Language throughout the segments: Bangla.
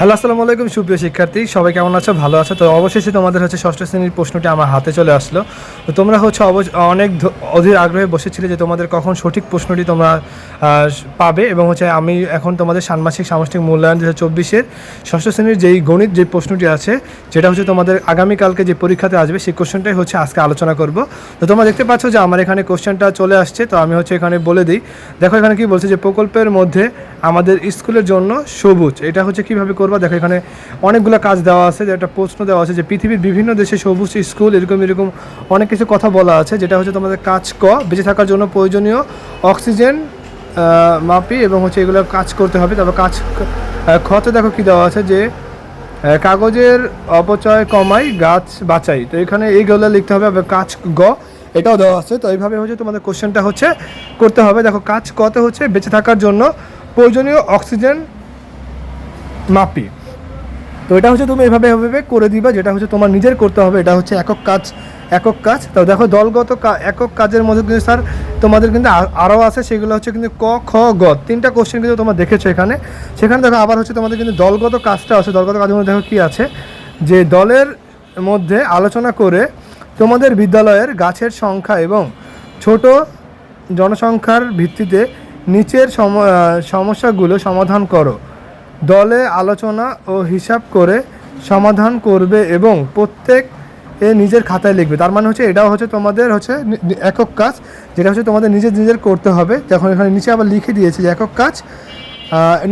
হ্যালো, আসসালামু আলাইকুম, সুপ্রিয় শিক্ষার্থী। সবাই কেমন আছো? ভালো আছো? তো অবশেষে তোমাদের হচ্ছে ষষ্ঠ শ্রেণির প্রশ্নটি আমার হাতে চলে আসলো। তো তোমরা হচ্ছে অনেক অধীর আগ্রহে বসেছিলে যে তোমাদের কখন সঠিক প্রশ্নটি তোমরা পাবে এবং হচ্ছে আমি এখন তোমাদের ষান্মাসিক সামষ্টিক মূল্যায়ন দু হাজার চব্বিশের ষষ্ঠ শ্রেণির যেই গণিত যে প্রশ্নটি আছে, যেটা হচ্ছে তোমাদের আগামীকালকে যে পরীক্ষাতে আসবে, সেই কোশ্চেনটাই হচ্ছে আজকে আলোচনা করব। তো তোমরা দেখতে পাচ্ছ যে আমার এখানে কোশ্চেনটা চলে আসছে, তো আমি হচ্ছে এখানে বলে দিই। দেখো, এখানে কি বলছে যে প্রকল্পের মধ্যে আমাদের স্কুলের জন্য সবুজ, এটা হচ্ছে কীভাবে করবা। দেখো, এখানে অনেকগুলো কাজ দেওয়া আছে, যে একটা প্রশ্ন দেওয়া আছে যে পৃথিবীর বিভিন্ন দেশে সবুজ স্কুল, এরকম এরকম অনেক কিছু কথা বলা আছে, যেটা হচ্ছে তোমাদের কাজ ক, বেঁচে থাকার জন্য প্রয়োজনীয় অক্সিজেন মাপি এবং হচ্ছে এগুলো কাজ করতে হবে। তারপর কাজ খতে দেখো কি দেওয়া আছে যে কাগজের অপচয় কমাই, গাছ বাঁচাই। তো এখানে এইগুলো লিখতে হবে কাজ গ, এটাও দেওয়া আছে। তো এইভাবে হচ্ছে তোমাদের কোশ্চেনটা হচ্ছে করতে হবে। দেখো, কাজ কতে হচ্ছে বেঁচে থাকার জন্য প্রয়োজনীয় অক্সিজেন মাপি। তো এটা হচ্ছে তুমি এভাবে এভাবে করে দিবা, যেটা হচ্ছে তোমার নিজের করতে হবে, এটা হচ্ছে একক কাজ একক কাজ। তো দেখো দলগত একক কাজের মধ্যে কিন্তু স্যার তোমাদের কিন্তু আরও আছে, সেগুলো হচ্ছে কিন্তু ক, খ, গ, তিনটা কোশ্চেন কিন্তু তোমরা দেখেছ এখানে। সেখানে দেখো আবার হচ্ছে তোমাদের কিন্তু দলগত কাজটা আছে, দলগত কাজের মধ্যে দেখো কী আছে? যে দলের মধ্যে আলোচনা করে তোমাদের বিদ্যালয়ের গাছের সংখ্যা এবং ছোট জনসংখ্যার ভিত্তিতে নিচের সম- সমস্যাগুলো সমাধান করো। দলে আলোচনা ও হিসাব করে সমাধান করবে এবং প্রত্যেক এ নিজের খাতায় লিখবে। তার মানে হচ্ছে এটাও হচ্ছে তোমাদের হচ্ছে একক কাজ, যেটা হচ্ছে তোমাদের নিজের নিজের করতে হবে। যখন এখানে নিচে আবার লিখে দিয়েছে যে একক কাজ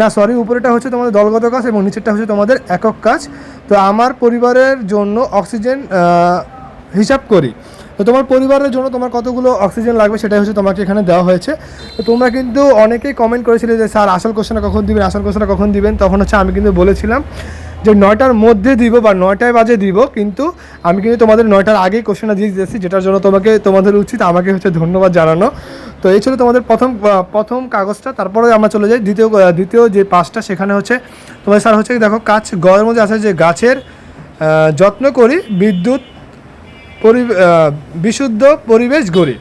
না সরি উপরেটা হচ্ছে তোমাদের দলগত কাজ এবং নিচেরটা হচ্ছে তোমাদের একক কাজ। তো আমার পরিবারের জন্য অক্সিজেন হিসাব করি। তো তোমার পরিবারের জন্য তোমার কতগুলো অক্সিজেন লাগবে সেটাই হচ্ছে তোমাকে এখানে দেওয়া হয়েছে। তো তোমরা কিন্তু অনেকেই কমেন্ট করেছিলে যে, স্যার, আসল কোশ্চেনটা কখন দিবেন? আসল কোশ্চেনটা কখন দিবেন? তখন হচ্ছে আমি কিন্তু বলেছিলাম যে, নয়টার মধ্যে দিব বা নয়টায় বাজে দিব। কিন্তু আমি কিন্তু তোমাদের নয়টার আগেই কোশ্চেনটা দিয়ে দিয়েছি, যেটার জন্য তোমাকে, তোমাদের উচিত আমাকে হচ্ছে ধন্যবাদ জানানো। তো এই ছিল তোমাদের প্রথম প্রথম কাগজটা। তারপরে আমরা চলে যাই দ্বিতীয় দ্বিতীয় যে পাঁচটা, সেখানে হচ্ছে তোমাদের, স্যার হচ্ছে দেখো কাজ গয়ের মধ্যে আছে যে গাছের যত্ন করি, বিদ্যুৎ বিশুদ্ধ পরিবেশ গড়ি।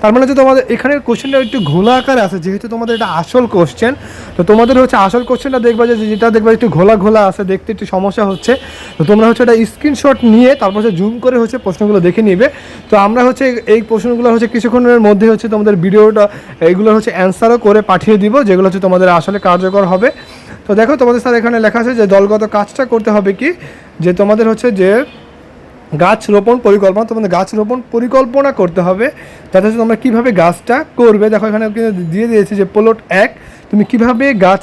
তার মানে হচ্ছে তোমাদের এখানে কোশ্চেনটা একটু ঘোলা আকারে আছে, যেহেতু তোমাদের এটা আসল কোশ্চেন তো তোমাদের হচ্ছে আসল কোশ্চেনটা দেখবা যে যেটা দেখবা একটু ঘোলা ঘোলা আছে, দেখতে একটু সমস্যা হচ্ছে। তো তোমরা হচ্ছে এটা স্ক্রিনশট নিয়ে তারপর হচ্ছে জুম করে হচ্ছে প্রশ্নগুলো দেখে নিবে। তো আমরা হচ্ছে এই প্রশ্নগুলো হচ্ছে কিছুক্ষণের মধ্যে হচ্ছে তোমাদের ভিডিওটা এইগুলো হচ্ছে অ্যান্সারও করে পাঠিয়ে দিব, যেগুলো হচ্ছে তোমাদের আসলে কার্যকর হবে। তো দেখো তোমাদের স্যার এখানে লেখা আছে যে, দলগত কাজটা করতে হবে কি? যে তোমাদের হচ্ছে যে গাছ রোপণ পরিকল্পনা, তোমাদের গাছ রোপণ পরিকল্পনা করতে হবে। হচ্ছে তোমরা কীভাবে গাছটা করবে? দেখো, এখানে কিন্তু দিয়ে দিয়েছে যে প্লট এক, তুমি কীভাবে গাছ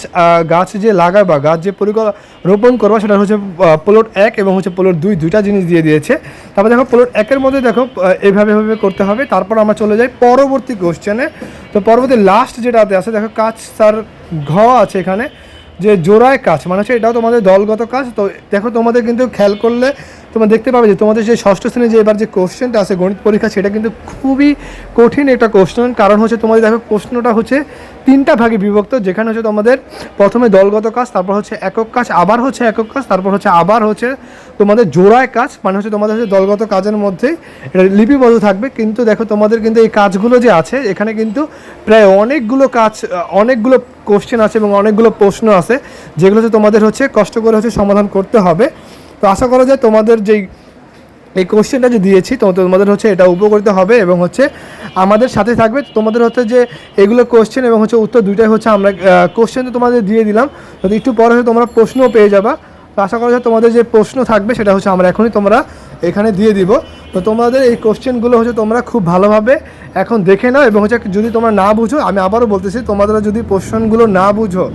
গাছ যে লাগাবা, গাছ যে পরিকল্প রোপণ করবা, সেটা হচ্ছে প্লট এক এবং হচ্ছে প্লট দুই, দুইটা জিনিস দিয়ে দিয়েছে। তারপর দেখো প্লট একের মধ্যে দেখো এইভাবে এভাবে করতে হবে। তারপর আমরা চলে যাই পরবর্তী কোশ্চেনে তো পরবর্তী লাস্ট যেটাতে আছে, দেখো কাজ তার ঘ আছে এখানে, যে জোড়ায় কাজ মানে হচ্ছে এটাও তোমাদের দলগত কাজ। তো দেখো, তোমাদের কিন্তু খেয়াল করলে তোমরা দেখতে পাবে যে তোমাদের যে ষষ্ঠ শ্রেণির যে এবার যে কোশ্চেনটা আছে গণিত পরীক্ষা, সেটা কিন্তু খুবই কঠিন একটা কোশ্চেন কারণ হচ্ছে তোমাদের দেখো প্রশ্নটা হচ্ছে তিনটা ভাগে বিভক্ত, যেখানে হচ্ছে তোমাদের প্রথমে দলগত কাজ, তারপর হচ্ছে একক কাজ, আবার হচ্ছে একক কাজ, তারপর হচ্ছে আবার হচ্ছে তোমাদের জোড়ায় কাজ মানে হচ্ছে তোমাদের হচ্ছে দলগত কাজের মধ্যেই এটা লিপিবদ্ধ থাকবে। কিন্তু দেখো তোমাদের কিন্তু এই কাজগুলো যে আছে, এখানে কিন্তু প্রায় অনেকগুলো কাজ, অনেকগুলো কোশ্চেন আছে এবং অনেকগুলো প্রশ্ন আছে, যেগুলো হচ্ছে তোমাদের হচ্ছে কষ্ট করে হচ্ছে সমাধান করতে হবে। তো আশা করা যায় তোমাদের যেই, এই কোশ্চেনটা যে দিয়েছি, তো তোমাদের হচ্ছে এটা উপকৃত হবে এবং হচ্ছে আমাদের সাথে থাকবে। তোমাদের হচ্ছে যে এগুলো কোশ্চেন এবং হচ্ছে উত্তর দুইটাই হচ্ছে আমরা কোশ্চেন তো তোমাদের দিয়ে দিলাম। তো একটু পরে হচ্ছে তোমরা প্রশ্নও পেয়ে যাবা। তো আশা করা যায় তোমাদের যে প্রশ্ন থাকবে সেটা হচ্ছে আমরা এখনই তোমরা এখানে দিয়ে দিব। তো তোমাদের এই কোশ্চেনগুলো হচ্ছে তোমরা খুব ভালোভাবে এখন দেখে নাও এবং হচ্ছে যদি তোমরা না বুঝো, আমি আবারও বলতেছি, তোমাদের যদি কোশ্চেনগুলো না বুঝো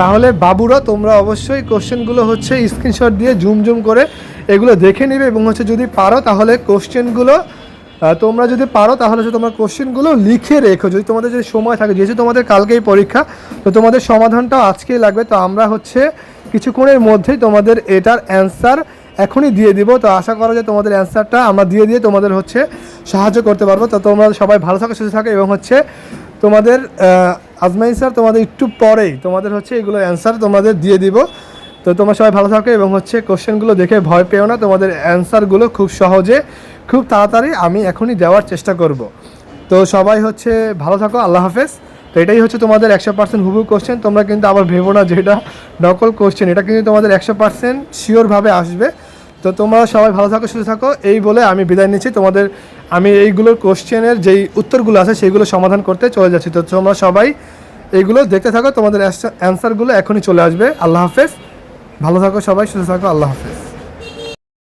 তাহলে বাবুরা, তোমরা অবশ্যই কোশ্চেনগুলো হচ্ছে স্ক্রিনশট দিয়ে জুম জুম করে এগুলো দেখে নেবে এবং হচ্ছে যদি পারো তাহলে কোশ্চেনগুলো তোমরা যদি পারো তাহলে হচ্ছে তোমার কোশ্চেনগুলো লিখে রেখো। যদি তোমাদের যদি সময় থাকে, যেহেতু তোমাদের কালকেই পরীক্ষা, তো তোমাদের সমাধানটাও আজকেই লাগবে। তো আমরা হচ্ছে কিছুক্ষণের মধ্যেই তোমাদের এটার অ্যান্সার এখনই দিয়ে দিব। তো আশা করা যায় তোমাদের অ্যান্সারটা আমরা দিয়ে দিয়ে তোমাদের হচ্ছে সাহায্য করতে পারব। তো তোমরা সবাই ভালো থাকো, সুস্থ থাকো এবং হচ্ছে তোমাদের আহ, আজমাইন স্যার তোমাদের একটু পরেই তোমাদের হচ্ছে এগুলো অ্যান্সার তোমাদের দিয়ে দিব। তো তোমরা সবাই ভালো থাকো এবং হচ্ছে কোশ্চেনগুলো দেখে ভয় পেও না। তোমাদের অ্যান্সারগুলো খুব সহজে খুব তাড়াতাড়ি আমি এখনই দেওয়ার চেষ্টা করব। তো সবাই হচ্ছে ভালো থাকো আল্লাহ হাফেজ। তো এটাই হচ্ছে তোমাদের একশো পার্সেন্ট হুবু কোশ্চেন তোমরা কিন্তু আবার ভেবো না যে এটা নকল কোশ্চেন এটা কিন্তু তোমাদের একশো পার্সেন্ট শিওরভাবে আসবে। তো তোমরা সবাই ভালো থাকো সুস্থ থাকো। এই বলে আমি বিদায় নিচ্ছি। তোমাদের আমি এইগুলোর কোশ্চেনের যেই উত্তরগুলো আছে সেইগুলো সমাধান করতে চলে যাচ্ছি। তো তোমরা সবাই এইগুলো দেখতে থাকো, তোমাদের অ্যান্সারগুলো এখনই চলে আসবে। আল্লাহ হাফেজ। ভালো থাকো সবাই, সুস্থ থাকো, আল্লাহ হাফেজ।